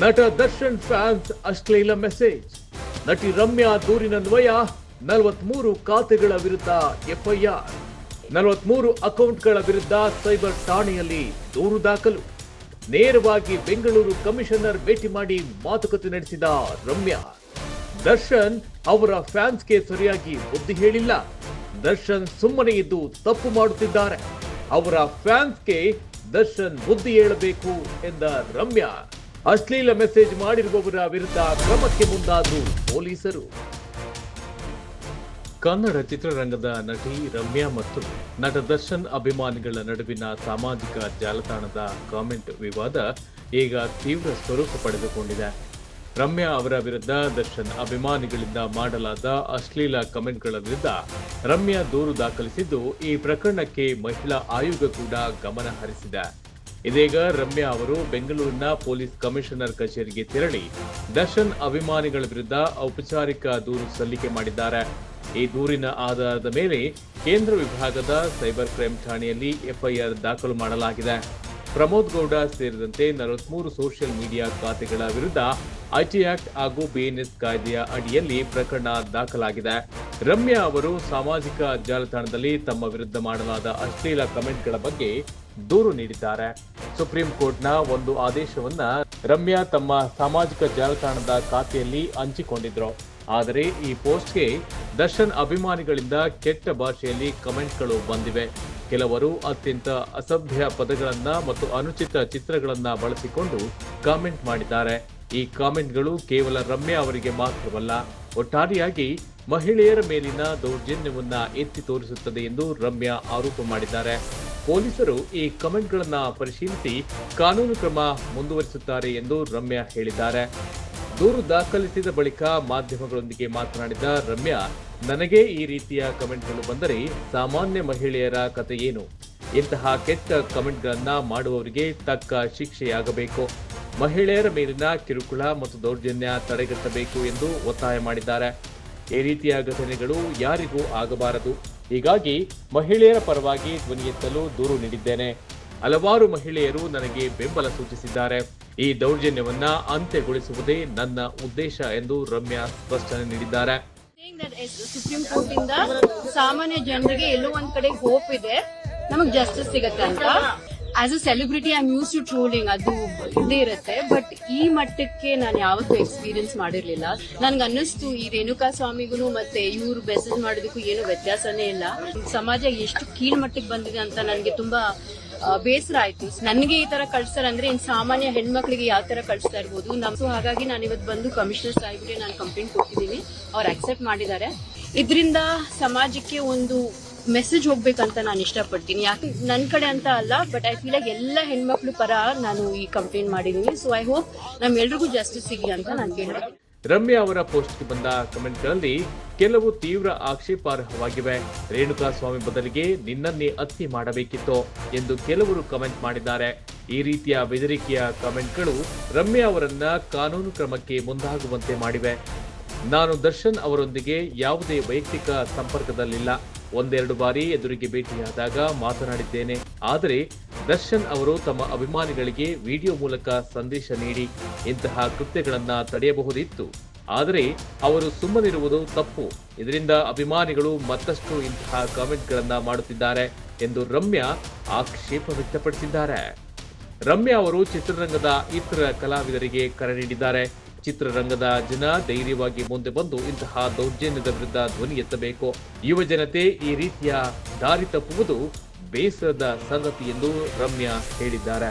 ನಟ ದರ್ಶನ್ ಫ್ಯಾನ್ಸ್ ಅಶ್ಲೀಲ ಮೆಸೇಜ್. ನಟಿ ರಮ್ಯಾ ದೂರಿನನ್ವಯ ನಲವತ್ಮೂರು ಖಾತೆಗಳ ವಿರುದ್ಧ ಎಫ್ಐಆರ್. ನಲವತ್ಮೂರು ಅಕೌಂಟ್ಗಳ ವಿರುದ್ಧ ಸೈಬರ್ ಠಾಣೆಯಲ್ಲಿ ದೂರು ದಾಖಲು. ನೇರವಾಗಿ ಬೆಂಗಳೂರು ಕಮಿಷನರ್ ಭೇಟಿ ಮಾಡಿ ಮಾತುಕತೆ ನಡೆಸಿದ ರಮ್ಯಾ. ದರ್ಶನ್ ಅವರ ಫ್ಯಾನ್ಸ್ಗೆ ಸರಿಯಾಗಿ ಬುದ್ಧಿ ಹೇಳಿಲ್ಲ. ದರ್ಶನ್ ಸುಮ್ಮನೆ ಇದ್ದು ತಪ್ಪು ಮಾಡುತ್ತಿದ್ದಾರೆ. ಅವರ ಫ್ಯಾನ್ಸ್ಗೆ ದರ್ಶನ್ ಬುದ್ಧಿ ಹೇಳಬೇಕು ಎಂದ ರಮ್ಯಾ. ಅಶ್ಲೀಲ ಮೆಸೇಜ್ ಮಾಡಿರುವವರ ವಿರುದ್ಧ ಕ್ರಮಕ್ಕೆ ಮುಂದಾದ್ರು ಪೊಲೀಸರು. ಕನ್ನಡ ಚಿತ್ರರಂಗದ ನಟಿ ರಮ್ಯಾ ಮತ್ತು ನಟ ದರ್ಶನ್ ಅಭಿಮಾನಿಗಳ ನಡುವಿನ ಸಾಮಾಜಿಕ ಜಾಲತಾಣದ ಕಾಮೆಂಟ್ ವಿವಾದ ಈಗ ತೀವ್ರ ಸ್ವರೂಪ ಪಡೆದುಕೊಂಡಿದೆ. ರಮ್ಯಾ ಅವರ ವಿರುದ್ಧ ದರ್ಶನ್ ಅಭಿಮಾನಿಗಳಿಂದ ಮಾಡಲಾದ ಅಶ್ಲೀಲ ಕಮೆಂಟ್ಗಳ ವಿರುದ್ಧ ರಮ್ಯಾ ದೂರು ದಾಖಲಿಸಿದ್ದು, ಈ ಪ್ರಕರಣಕ್ಕೆ ಮಹಿಳಾ ಆಯೋಗ ಕೂಡ ಗಮನ ಹರಿಸಿದೆ. ಇದೀಗ ರಮ್ಯಾ ಅವರು ಬೆಂಗಳೂರಿನ ಪೊಲೀಸ್ ಕಮಿಷನರ್ ಕಚೇರಿಗೆ ತೆರಳಿ ದರ್ಶನ್ ಅಭಿಮಾನಿಗಳ ವಿರುದ್ಧ ಔಪಚಾರಿಕ ದೂರು ಸಲ್ಲಿಕೆ ಮಾಡಿದ್ದಾರೆ. ಈ ದೂರಿನ ಆಧಾರದ ಮೇಲೆ ಕೇಂದ್ರ ವಿಭಾಗದ ಸೈಬರ್ ಕ್ರೈಂ ಠಾಣೆಯಲ್ಲಿ ಎಫ್ಐಆರ್ ದಾಖಲು ಮಾಡಲಾಗಿದೆ. ಪ್ರಮೋದ್ ಗೌಡ ಸೇರಿದಂತೆ ನಲವತ್ಮೂರು ಸೋಷಿಯಲ್ ಮೀಡಿಯಾ ಖಾತೆಗಳ ವಿರುದ್ಧ ಐಟಿ ಆಕ್ಟ್ ಹಾಗೂ ಬಿಎನ್ಎಸ್ ಕಾಯ್ದೆಯ ಅಡಿಯಲ್ಲಿ ಪ್ರಕರಣ ದಾಖಲಾಗಿದೆ. ರಮ್ಯಾ ಅವರು ಸಾಮಾಜಿಕ ಜಾಲತಾಣದಲ್ಲಿ ತಮ್ಮ ವಿರುದ್ಧ ಮಾಡಲಾದ ಅಶ್ಲೀಲ ಕಮೆಂಟ್ಗಳ ಬಗ್ಗೆ ದೂರು ನೀಡಿದ್ದಾರೆ. ಸುಪ್ರೀಂ ಕೋರ್ಟ್ನ ಒಂದು ಆದೇಶವನ್ನ ರಮ್ಯಾ ತಮ್ಮ ಸಾಮಾಜಿಕ ಜಾಲತಾಣದ ಖಾತೆಯಲ್ಲಿ ಹಂಚಿಕೊಂಡಿದ್ರು. ಆದರೆ ಈ ಪೋಸ್ಟ್ಗೆ ದರ್ಶನ್ ಅಭಿಮಾನಿಗಳಿಂದ ಕೆಟ್ಟ ಭಾಷೆಯಲ್ಲಿ ಕಮೆಂಟ್ಗಳು ಬಂದಿವೆ. ಕೆಲವರು ಅತ್ಯಂತ ಅಸಭ್ಯ ಪದಗಳನ್ನ ಮತ್ತು ಅನುಚಿತ ಚಿತ್ರಗಳನ್ನ ಬಳಸಿಕೊಂಡು ಕಾಮೆಂಟ್ ಮಾಡಿದ್ದಾರೆ. ಈ ಕಾಮೆಂಟ್ಗಳು ಕೇವಲ ರಮ್ಯಾ ಅವರಿಗೆ ಮಾತ್ರವಲ್ಲ ಒಟ್ಟಾರೆಯಾಗಿ ಮಹಿಳೆಯರ ಮೇಲಿನ ದೌರ್ಜನ್ಯವನ್ನ ಎತ್ತಿ ತೋರಿಸುತ್ತದೆ ಎಂದು ರಮ್ಯಾ ಆರೋಪ ಮಾಡಿದ್ದಾರೆ. ಪೊಲೀಸರು ಈ ಕಮೆಂಟ್ಗಳನ್ನ ಪರಿಶೀಲಿಸಿ ಕಾನೂನು ಕ್ರಮ ಮುಂದುವರಿಸುತ್ತಾರೆ ಎಂದು ರಮ್ಯಾ ಹೇಳಿದ್ದಾರೆ. ದೂರು ದಾಖಲಿಸಿದ ಬಳಿಕ ಮಾಧ್ಯಮಗಳೊಂದಿಗೆ ಮಾತನಾಡಿದ ರಮ್ಯಾ, ನನಗೆ ಈ ರೀತಿಯ ಕಮೆಂಟ್ಗಳು ಬಂದರೆ ಸಾಮಾನ್ಯ ಮಹಿಳೆಯರ ಕಥೆ ಏನು? ಇಂತಹ ಕೆಟ್ಟ ಕಮೆಂಟ್ಗಳನ್ನ ಮಾಡುವವರಿಗೆ ತಕ್ಕ ಶಿಕ್ಷೆಯಾಗಬೇಕು. ಮಹಿಳೆಯರ ಮೇಲಿನ ಕಿರುಕುಳ ಮತ್ತು ದೌರ್ಜನ್ಯ ತಡೆಗಟ್ಟಬೇಕು ಎಂದು ಒತ್ತಾಯ ಮಾಡಿದ್ದಾರೆ. ಈ ರೀತಿಯ ಘಟನೆಗಳು ಯಾರಿಗೂ ಆಗಬಾರದು. ಹೀಗಾಗಿ ಮಹಿಳೆಯರ ಪರವಾಗಿ ಧ್ವನಿ ಎತ್ತಲು ದೂರು ನೀಡಿದ್ದೇನೆ. ಹಲವಾರು ಮಹಿಳೆಯರು ನನಗೆ ಬೆಂಬಲ ಸೂಚಿಸಿದ್ದಾರೆ. ಈ ದೌರ್ಜನ್ಯವನ್ನ ಅಂತ್ಯಗೊಳಿಸುವುದೇ ನನ್ನ ಉದ್ದೇಶ ಎಂದು ರಮ್ಯಾ ಸ್ಪಷ್ಟನೆ ನೀಡಿದ್ದಾರೆ. ಸುಪ್ರೀಂ ಕೋರ್ಟ್ ಇಂದ ಸಾಮಾನ್ಯ ಜನರಿಗೆ ಎಲ್ಲೋ ಒಂದ್ ಕಡೆ ಹೋಪ್ ಇದೆ, ನಮಗ್ ಜಸ್ಟಿಸ್ ಸಿಗತ್ತೆ ಅಂತ. As a celebrity I use to trolling ಅದು ಇದೇ ಇರುತ್ತೆ. ಬಟ್ ಈ ಮಟ್ಟಕ್ಕೆ ನಾನು ಯಾವತ್ತೂ ಎಕ್ಸ್ಪೀರಿಯನ್ಸ್ ಮಾಡಿರ್ಲಿಲ್ಲ. ನನ್ಗೆ ಅನ್ನಿಸ್ತು ಈ ರೇಣುಕಾ ಸ್ವಾಮಿಗೂ ಮತ್ತೆ ಇವ್ರು ಮೆಸೇಜ್ ಮಾಡೋದಕ್ಕೂ ಏನು ವ್ಯತ್ಯಾಸನೇ ಇಲ್ಲ. ಸಮಾಜ ಎಷ್ಟು ಕೀಳ್ ಮಟ್ಟಕ್ಕೆ ಬಂದಿದೆ ಅಂತ ನನಗೆ ತುಂಬಾ ಬೇಸರ ಆಯ್ತು. ನನಗೆ ಈ ತರ ಕಳ್ಸ್ತಾರೆ ಅಂದ್ರೆ ಇನ್ ಸಾಮಾನ್ಯ ಹೆಣ್ಮಕ್ಳಿಗೆ ಯಾವ ತರ ಕಳಿಸ್ತಾ ಇರ್ಬೋದು. ನಮ್ ಸೊ ಹಾಗಾಗಿ ನಾನು ಇವತ್ತು ಬಂದು ಕಮಿಷನರ್ ಸಾಹೇಬ್ಗೆ ನಾನು ಕಂಪ್ಲೇಂಟ್ ಕೊಟ್ಟಿದ್ದೀನಿ. ಅವ್ರು ಅಕ್ಸೆಪ್ಟ್ ಮಾಡಿದ್ದಾರೆ. ಇದರಿಂದ ಸಮಾಜಕ್ಕೆ ಒಂದು ಮೆಸೇಜ್ ಹೋಗ್ಬೇಕಂತ ನಾನು ಇಷ್ಟಪಡ್ತೀನಿ. ಯಾಕೆ ನನ್ನ ಕಡೆ ಅಂತ ಅಲ್ಲ ಬಟ್ ಐ ಫೀಲ್ ಆಗಿ ಎಲ್ಲ ಹೆಣ್ಮಕ್ಳು ಪರ ನಾನು ಈ ಕಂಪ್ಲೇಂಟ್ ಮಾಡಿದ್ದೀನಿ ಸೊ ಐ ಹೋಪ್ ನಮ್ಮೆಲ್ರಿಗೂ ಜಸ್ಟಿಸ್ ಸಿಗ್ಲಿ ಅಂತ ನಾನು ಕೇಳಿದೆ. ರಮ್ಯಾ ಅವರ ಪೋಸ್ಟ್ಗೆ ಬಂದ ಕಮೆಂಟ್ಗಳಲ್ಲಿ ಕೆಲವು ತೀವ್ರ ಆಕ್ಷೇಪಾರ್ಹವಾಗಿವೆ. ರೇಣುಕಾ ಸ್ವಾಮಿ ಬದಲಿಗೆ ನಿನ್ನನ್ನೇ ಹತ್ಯೆ ಮಾಡಬೇಕಿತ್ತು ಎಂದು ಕೆಲವರು ಕಮೆಂಟ್ ಮಾಡಿದ್ದಾರೆ. ಈ ರೀತಿಯ ಬೆದರಿಕೆಯ ಕಮೆಂಟ್ಗಳು ರಮ್ಯಾ ಅವರನ್ನ ಕಾನೂನು ಕ್ರಮಕ್ಕೆ ಮುಂದಾಗುವಂತೆ ಮಾಡಿವೆ. ನಾನು ದರ್ಶನ್ ಅವರೊಂದಿಗೆ ಯಾವುದೇ ವೈಯಕ್ತಿಕ ಸಂಪರ್ಕದಲ್ಲಿಲ್ಲ. ಒಂದೆರಡು ಬಾರಿ ಎದುರಿಗೆ ಭೇಟಿಯಾದಾಗ ಮಾತನಾಡಿದ್ದೇನೆ. ಆದರೆ ದರ್ಶನ್ ಅವರು ತಮ್ಮ ಅಭಿಮಾನಿಗಳಿಗೆ ವಿಡಿಯೋ ಮೂಲಕ ಸಂದೇಶ ನೀಡಿ ಇಂತಹ ಕೃತ್ಯಗಳನ್ನು ತಡೆಯಬಹುದಿತ್ತು. ಆದರೆ ಅವರು ಸುಮ್ಮನಿರುವುದು ತಪ್ಪು. ಇದರಿಂದ ಅಭಿಮಾನಿಗಳು ಮತ್ತಷ್ಟು ಇಂತಹ ಕಾಮೆಂಟ್ಗಳನ್ನು ಮಾಡುತ್ತಿದ್ದಾರೆ ಎಂದು ರಮ್ಯಾ ಆಕ್ಷೇಪ ವ್ಯಕ್ತಪಡಿಸಿದ್ದಾರೆ. ರಮ್ಯಾ ಅವರು ಚಿತ್ರರಂಗದ ಇತರ ಕಲಾವಿದರಿಗೆ ಕರೆ ನೀಡಿದ್ದಾರೆ. ಚಿತ್ರರಂಗದ ಜನ ಧೈರ್ಯವಾಗಿ ಮುಂದೆ ಬಂದು ಇಂತಹ ದೌರ್ಜನ್ಯದ ವಿರುದ್ಧ ಧ್ವನಿ ಎತ್ತಬೇಕು. ಯುವ ಜನತೆ ಈ ರೀತಿಯ ದಾರಿ ತಪ್ಪುವುದು ಬೇಸರದ ಸಂಗತಿ ಎಂದು ರಮ್ಯಾ ಹೇಳಿದ್ದಾರೆ.